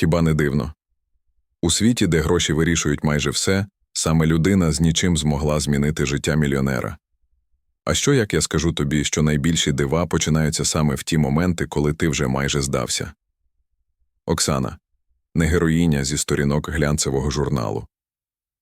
Хіба не дивно? У світі, де гроші вирішують майже все, саме людина з нічим змогла змінити життя мільйонера. А що як я скажу тобі, що найбільші дива починаються саме в ті моменти, коли ти вже майже здався? Оксана не героїня зі сторінок глянцевого журналу.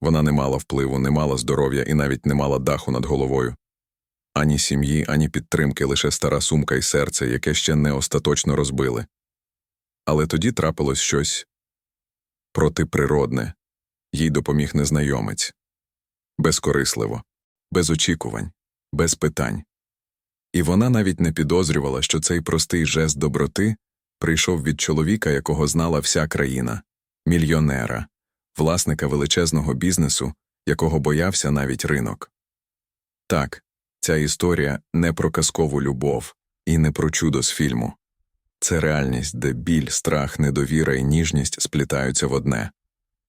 Вона не мала впливу, не мала здоров'я і навіть не мала даху над головою. Ані сім'ї, ані підтримки, лише стара сумка і серце, яке ще не остаточно розбили. Але тоді трапилось щось протиприродне, їй допоміг незнайомець. Безкорисливо, без очікувань, без питань. І вона навіть не підозрювала, що цей простий жест доброти прийшов від чоловіка, якого знала вся країна, мільйонера, власника величезного бізнесу, якого боявся навіть ринок. Так, ця історія не про казкову любов і не про чудо з фільму. Це реальність, де біль, страх, недовіра і ніжність сплітаються в одне,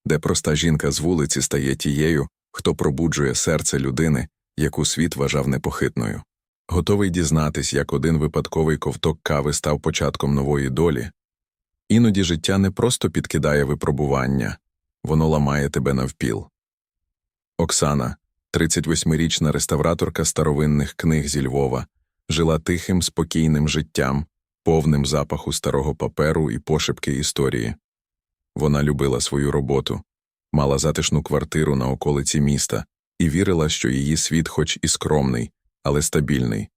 де проста жінка з вулиці стає тією, хто пробуджує серце людини, яку світ вважав непохитною. Готовий дізнатись, як один випадковий ковток кави став початком нової долі. Іноді життя не просто підкидає випробування, воно ламає тебе навпіл. Оксана, 38-річна реставраторка старовинних книг зі Львова, жила тихим, спокійним життям, повним запаху старого паперу і пошепки історії. Вона любила свою роботу, мала затишну квартиру на околиці міста і вірила, що її світ, хоч і скромний, але стабільний.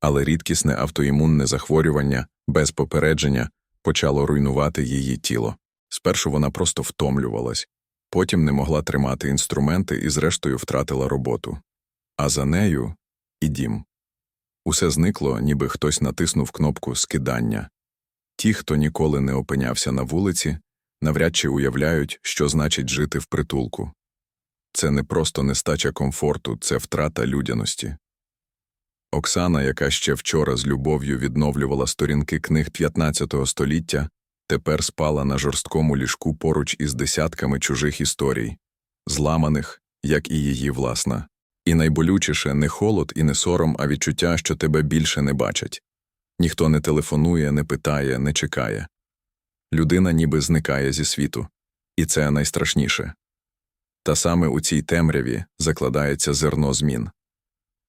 Але рідкісне автоімунне захворювання без попередження почало руйнувати її тіло. Спершу вона просто втомлювалась, потім не могла тримати інструменти і, зрештою, втратила роботу. А за нею і дім. Усе зникло, ніби хтось натиснув кнопку скидання. Ті, хто ніколи не опинявся на вулиці, навряд чи уявляють, що значить жити в притулку. Це не просто нестача комфорту, це втрата людяності. Оксана, яка ще вчора з любов'ю відновлювала сторінки книг 15 століття, тепер спала на жорсткому ліжку поруч із десятками чужих історій, зламаних, як і її власна. І найболючіше не холод і не сором, а відчуття, що тебе більше не бачать. Ніхто не телефонує, не питає, не чекає. Людина ніби зникає зі світу, і це найстрашніше. Та саме у цій темряві закладається зерно змін.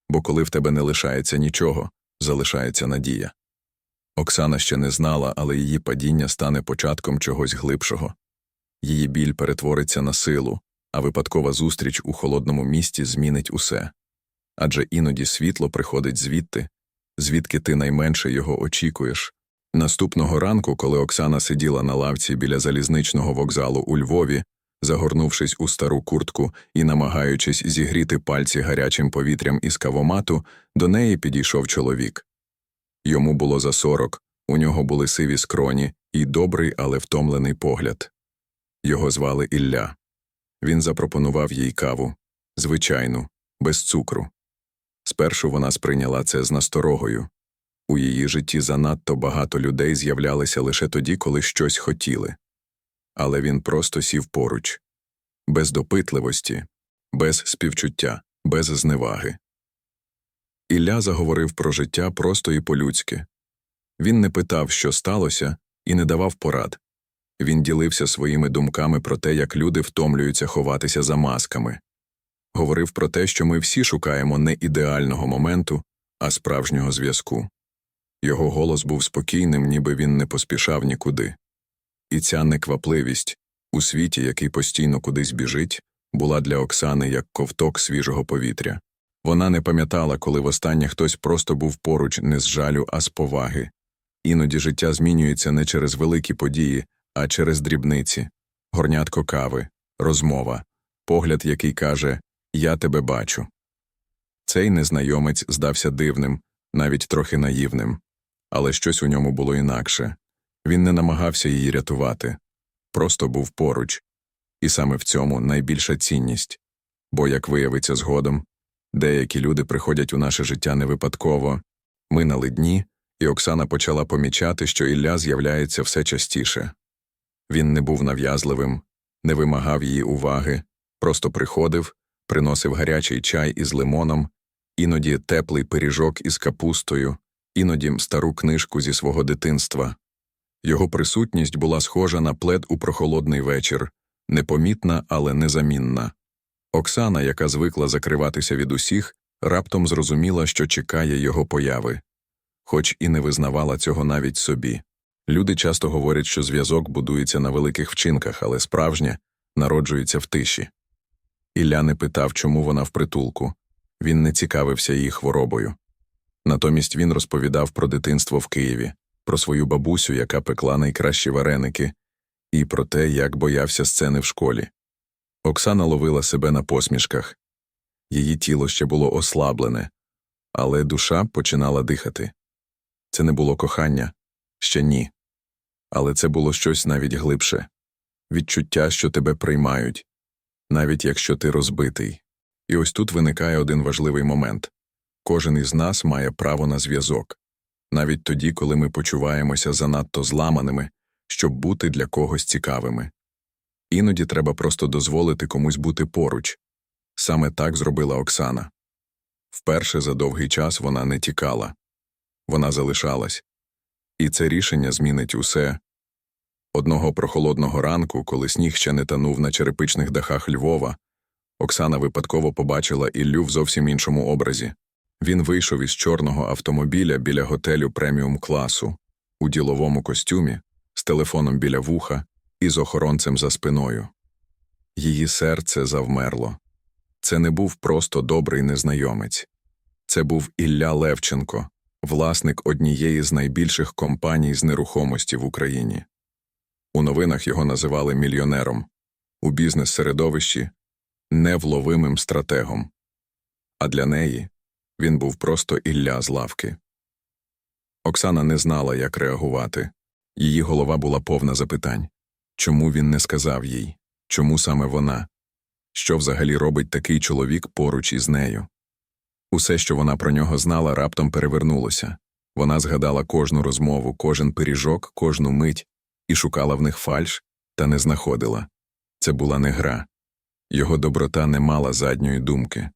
Бо коли в тебе не лишається нічого, залишається надія. Оксана ще не знала, але її падіння стане початком чогось глибшого. Її біль перетвориться на силу, а випадкова зустріч у холодному місті змінить усе. Адже іноді світло приходить звідти, звідки ти найменше його очікуєш. Наступного ранку, коли Оксана сиділа на лавці біля залізничного вокзалу у Львові, загорнувшись у стару куртку і намагаючись зігріти пальці гарячим повітрям із кавомату, до неї підійшов чоловік. Йому було за сорок, у нього були сиві скроні і добрий, але втомлений погляд. Його звали Ілля. Він запропонував їй каву звичайну, без цукру. Спершу вона сприйняла це з насторогою. У її житті занадто багато людей з'являлися лише тоді, коли щось хотіли. Але він просто сів поруч, без допитливості, без співчуття, без зневаги. Ілля заговорив про життя просто і по-людськи. Він не питав, що сталося, і не давав порад. Він ділився своїми думками про те, як люди втомлюються ховатися за масками. Говорив про те, що ми всі шукаємо не ідеального моменту, а справжнього зв'язку. Його голос був спокійним, ніби він не поспішав нікуди. І ця неквапливість у світі, який постійно кудись біжить, була для Оксани як ковток свіжого повітря. Вона не пам'ятала, коли востаннє хтось просто був поруч не з жалю, а з поваги. Іноді життя змінюється не через великі події, а через дрібниці, горнятко кави, розмова, погляд, який каже Я тебе бачу. Цей незнайомець здався дивним, навіть трохи наївним, але щось у ньому було інакше. Він не намагався її рятувати, просто був поруч, і саме в цьому найбільша цінність. Бо, як виявиться згодом, деякі люди приходять у наше життя не випадково, ми на лидні, і Оксана почала помічати, що Ілля з'являється все частіше. Він не був нав'язливим, не вимагав її уваги, просто приходив, приносив гарячий чай із лимоном, іноді теплий пиріжок із капустою, іноді стару книжку зі свого дитинства. Його присутність була схожа на плед у прохолодний вечір, непомітна, але незамінна. Оксана, яка звикла закриватися від усіх, раптом зрозуміла, що чекає його появи, хоч і не визнавала цього навіть собі. Люди часто говорять, що зв'язок будується на великих вчинках, але справжнє народжується в тиші. Ілля не питав, чому вона в притулку. Він не цікавився її хворобою. Натомість він розповідав про дитинство в Києві, про свою бабусю, яка пекла найкращі вареники, і про те, як боявся сцени в школі. Оксана ловила себе на посмішках. Її тіло ще було ослаблене, але душа починала дихати. Це не було кохання, ще ні. Але це було щось навіть глибше відчуття, що тебе приймають, навіть якщо ти розбитий. І ось тут виникає один важливий момент кожен із нас має право на зв'язок, навіть тоді, коли ми почуваємося занадто зламаними, щоб бути для когось цікавими. Іноді треба просто дозволити комусь бути поруч. Саме так зробила Оксана. Вперше за довгий час вона не тікала, вона залишалась. І це рішення змінить усе. Одного прохолодного ранку, коли сніг ще не танув на черепичних дахах Львова, Оксана випадково побачила Іллю в зовсім іншому образі. Він вийшов із чорного автомобіля біля готелю преміум класу, у діловому костюмі, з телефоном біля вуха і з охоронцем за спиною. Її серце завмерло. Це не був просто добрий незнайомець. Це був Ілля Левченко, власник однієї з найбільших компаній з нерухомості в Україні. У новинах його називали мільйонером, у бізнес-середовищі невловимим стратегом. А для неї він був просто Ілля з лавки. Оксана не знала, як реагувати. Її голова була повна запитань чому він не сказав їй, чому саме вона, що взагалі робить такий чоловік поруч із нею. Усе, що вона про нього знала, раптом перевернулося. Вона згадала кожну розмову, кожен пиріжок, кожну мить і шукала в них фальш, та не знаходила. Це була не гра. Його доброта не мала задньої думки.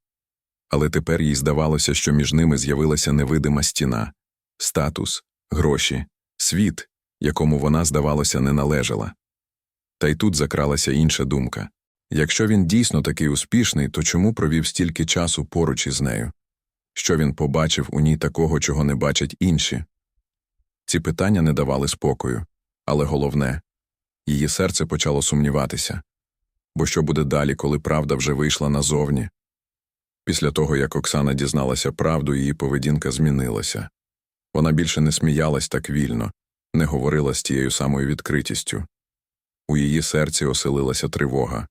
Але тепер їй здавалося, що між ними з'явилася невидима стіна, статус, гроші, світ, якому вона, здавалося, не належала. Та й тут закралася інша думка якщо він дійсно такий успішний, то чому провів стільки часу поруч із нею? Що він побачив у ній такого, чого не бачать інші? Ці питання не давали спокою, але головне її серце почало сумніватися бо що буде далі, коли правда вже вийшла назовні? Після того, як Оксана дізналася правду, її поведінка змінилася. Вона більше не сміялась так вільно, не говорила з тією самою відкритістю. У її серці оселилася тривога,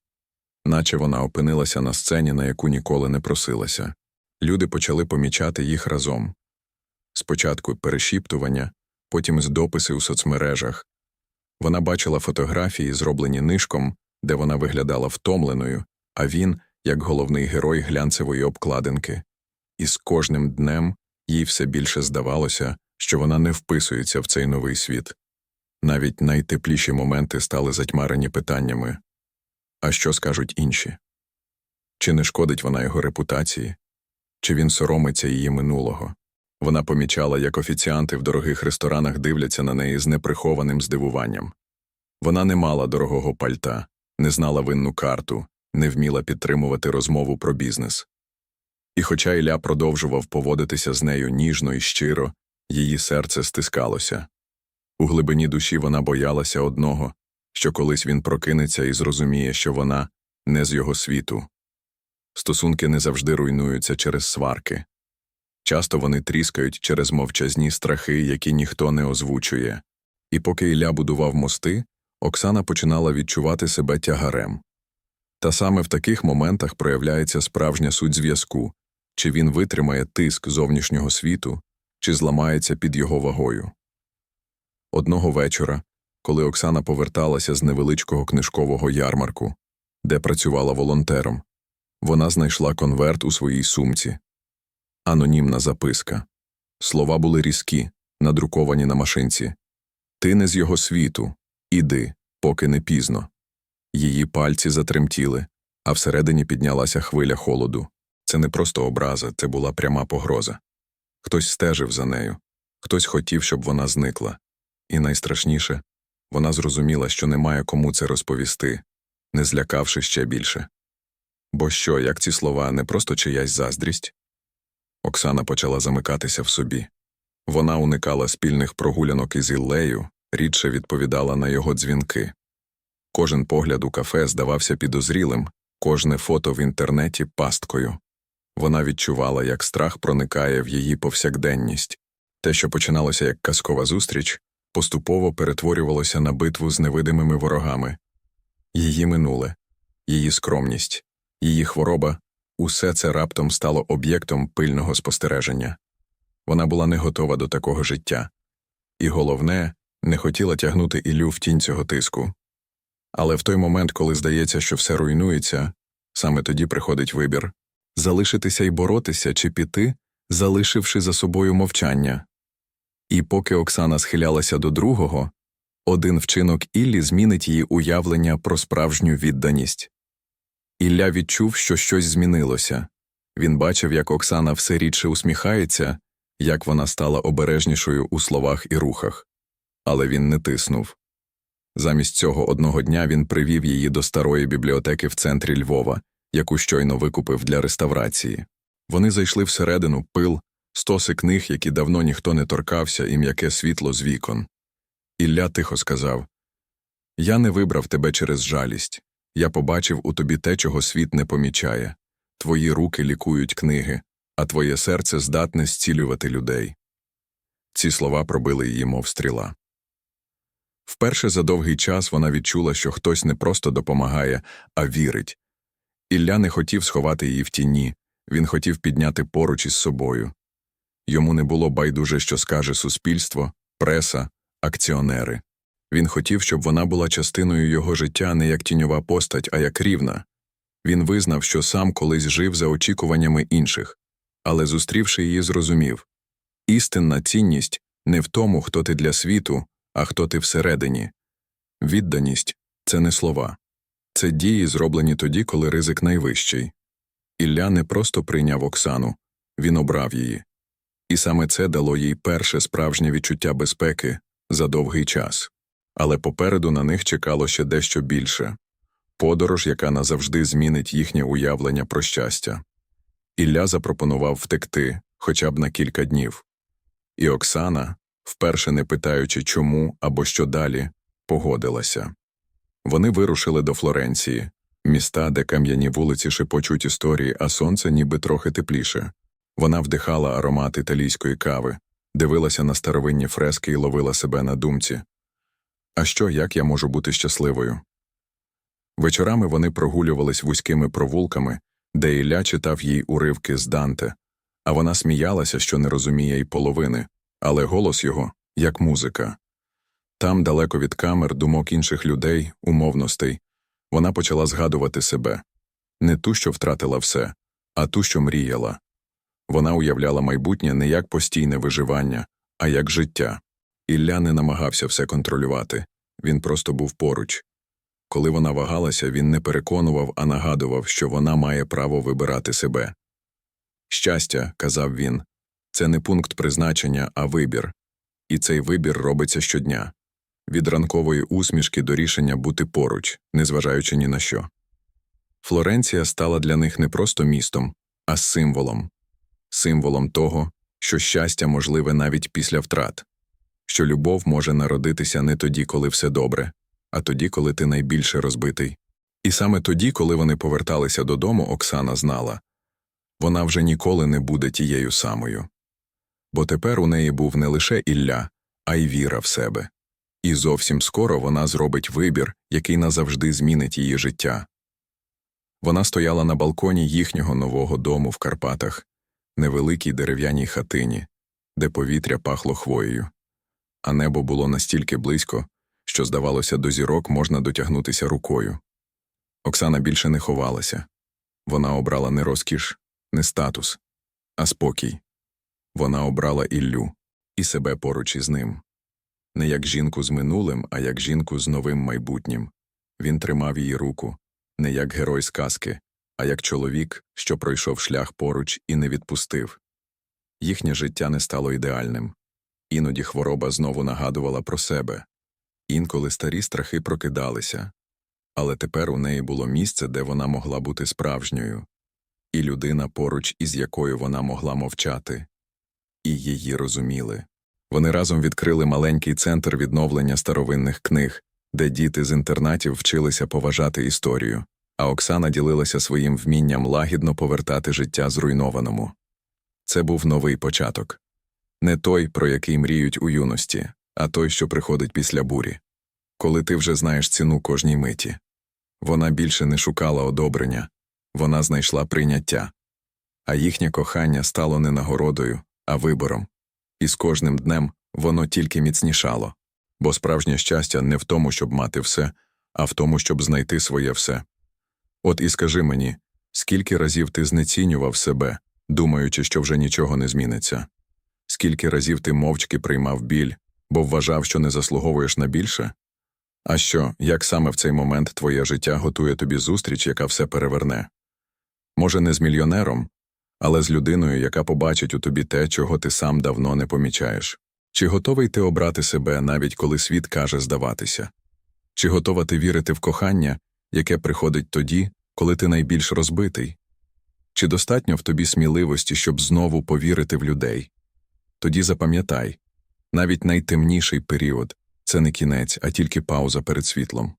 наче вона опинилася на сцені, на яку ніколи не просилася. Люди почали помічати їх разом. Спочатку перешіптування, потім з дописи у соцмережах. Вона бачила фотографії, зроблені нишком, де вона виглядала втомленою, а він як головний герой глянцевої обкладинки. І з кожним днем їй все більше здавалося, що вона не вписується в цей новий світ. Навіть найтепліші моменти стали затьмарені питаннями а що скажуть інші? Чи не шкодить вона його репутації, чи він соромиться її минулого? Вона помічала, як офіціанти в дорогих ресторанах дивляться на неї з неприхованим здивуванням. Вона не мала дорогого пальта, не знала винну карту, не вміла підтримувати розмову про бізнес. І хоча Ілля продовжував поводитися з нею ніжно і щиро, її серце стискалося. У глибині душі вона боялася одного, що колись він прокинеться і зрозуміє, що вона не з його світу. Стосунки не завжди руйнуються через сварки. Часто вони тріскають через мовчазні страхи, які ніхто не озвучує. І поки Ілля будував мости, Оксана починала відчувати себе тягарем. Та саме в таких моментах проявляється справжня суть зв'язку чи він витримає тиск зовнішнього світу, чи зламається під його вагою. Одного вечора, коли Оксана поверталася з невеличкого книжкового ярмарку, де працювала волонтером, вона знайшла конверт у своїй сумці. Анонімна записка. Слова були різкі, надруковані на машинці. Ти не з його світу. Іди, поки не пізно. Її пальці затремтіли, а всередині піднялася хвиля холоду. Це не просто образа, це була пряма погроза. Хтось стежив за нею, хтось хотів, щоб вона зникла. І найстрашніше, вона зрозуміла, що немає кому це розповісти, не злякавши ще більше. Бо що, як ці слова, не просто чиясь заздрість? Оксана почала замикатися в собі. Вона уникала спільних прогулянок із Іллею, рідше відповідала на його дзвінки. Кожен погляд у кафе здавався підозрілим, кожне фото в інтернеті пасткою. Вона відчувала, як страх проникає в її повсякденність. Те, що починалося як казкова зустріч, поступово перетворювалося на битву з невидимими ворогами. Її минуле, її скромність, її хвороба усе це раптом стало об'єктом пильного спостереження. Вона була не готова до такого життя, і головне, не хотіла тягнути Ілю в тінь цього тиску. Але в той момент, коли здається, що все руйнується, саме тоді приходить вибір залишитися і боротися чи піти, залишивши за собою мовчання. І поки Оксана схилялася до другого, один вчинок Іллі змінить її уявлення про справжню відданість. Ілля відчув, що щось змінилося. Він бачив, як Оксана все рідше усміхається, як вона стала обережнішою у словах і рухах. Але він не тиснув. Замість цього одного дня він привів її до старої бібліотеки в центрі Львова, яку щойно викупив для реставрації. Вони зайшли всередину пил, стоси книг, які давно ніхто не торкався, і м'яке світло з вікон. Ілля тихо сказав Я не вибрав тебе через жалість. Я побачив у тобі те, чого світ не помічає. Твої руки лікують книги, а твоє серце здатне зцілювати людей. Ці слова пробили її, мов стріла. Вперше за довгий час вона відчула, що хтось не просто допомагає, а вірить. Ілля не хотів сховати її в тіні, він хотів підняти поруч із собою. Йому не було байдуже, що скаже суспільство, преса, акціонери. Він хотів, щоб вона була частиною його життя не як тіньова постать, а як рівна. Він визнав, що сам колись жив за очікуваннями інших, але, зустрівши її, зрозумів істинна цінність не в тому, хто ти для світу, а хто ти всередині. Відданість це не слова, це дії, зроблені тоді, коли ризик найвищий. Ілля не просто прийняв Оксану, він обрав її. І саме це дало їй перше справжнє відчуття безпеки за довгий час. Але попереду на них чекало ще дещо більше подорож, яка назавжди змінить їхнє уявлення про щастя. Ілля запропонував втекти хоча б на кілька днів. І Оксана, вперше не питаючи чому або що далі, погодилася. Вони вирушили до Флоренції, міста, де кам'яні вулиці шепочуть історії, а сонце ніби трохи тепліше. Вона вдихала аромат італійської кави, дивилася на старовинні фрески і ловила себе на думці. А що, як я можу бути щасливою? Вечорами вони прогулювались вузькими провулками, де Ілля читав їй уривки з Данте, а вона сміялася, що не розуміє й половини, але голос його як музика. Там, далеко від камер, думок інших людей, умовностей, вона почала згадувати себе не ту, що втратила все, а ту, що мріяла. Вона уявляла майбутнє не як постійне виживання, а як життя. Ілля не намагався все контролювати, він просто був поруч. Коли вона вагалася, він не переконував, а нагадував, що вона має право вибирати себе. Щастя, казав він, це не пункт призначення, а вибір. І цей вибір робиться щодня від ранкової усмішки до рішення бути поруч, незважаючи ні на що. Флоренція стала для них не просто містом, а символом символом того, що щастя можливе навіть після втрат, що любов може народитися не тоді, коли все добре, а тоді, коли ти найбільше розбитий. І саме тоді, коли вони поверталися додому, Оксана знала вона вже ніколи не буде тією самою. Бо тепер у неї був не лише Ілля, а й віра в себе. І зовсім скоро вона зробить вибір, який назавжди змінить її життя. Вона стояла на балконі їхнього нового дому в Карпатах, невеликій дерев'яній хатині, де повітря пахло хвоєю, а небо було настільки близько, що, здавалося, до зірок можна дотягнутися рукою. Оксана більше не ховалася вона обрала не розкіш, не статус, а спокій. Вона обрала Іллю і себе поруч із ним. Не як жінку з минулим, а як жінку з новим майбутнім. Він тримав її руку, не як герой сказки, а як чоловік, що пройшов шлях поруч і не відпустив. Їхнє життя не стало ідеальним, Іноді хвороба знову нагадувала про себе. Інколи старі страхи прокидалися, але тепер у неї було місце, де вона могла бути справжньою, і людина, поруч із якою вона могла мовчати, і її розуміли. Вони разом відкрили маленький центр відновлення старовинних книг, де діти з інтернатів вчилися поважати історію, а Оксана ділилася своїм вмінням лагідно повертати життя зруйнованому. Це був новий початок. Не той, про який мріють у юності, а той, що приходить після бурі. Коли ти вже знаєш ціну кожній миті. Вона більше не шукала одобрення, вона знайшла прийняття. А їхнє кохання стало не нагородою, а вибором. І з кожним днем воно тільки міцнішало. Бо справжнє щастя не в тому, щоб мати все, а в тому, щоб знайти своє все. От і скажи мені, скільки разів ти знецінював себе, думаючи, що вже нічого не зміниться? Скільки разів ти мовчки приймав біль, бо вважав, що не заслуговуєш на більше? А що, як саме в цей момент твоє життя готує тобі зустріч, яка все переверне? Може, не з мільйонером, але з людиною, яка побачить у тобі те, чого ти сам давно не помічаєш. Чи готовий ти обрати себе, навіть коли світ каже здаватися? Чи готова ти вірити в кохання, яке приходить тоді, коли ти найбільш розбитий? Чи достатньо в тобі сміливості, щоб знову повірити в людей? Тоді запам'ятай навіть найтемніший період це не кінець, а тільки пауза перед світлом.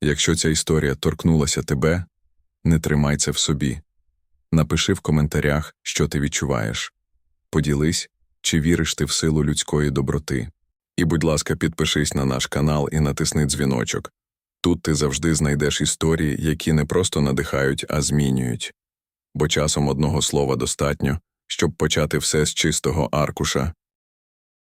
Якщо ця історія торкнулася тебе, не тримай це в собі. Напиши в коментарях, що ти відчуваєш. Поділись, чи віриш ти в силу людської доброти. І, будь ласка, підпишись на наш канал і натисни дзвіночок. Тут ти завжди знайдеш історії, які не просто надихають, а змінюють. Бо часом одного слова достатньо, щоб почати все з чистого аркуша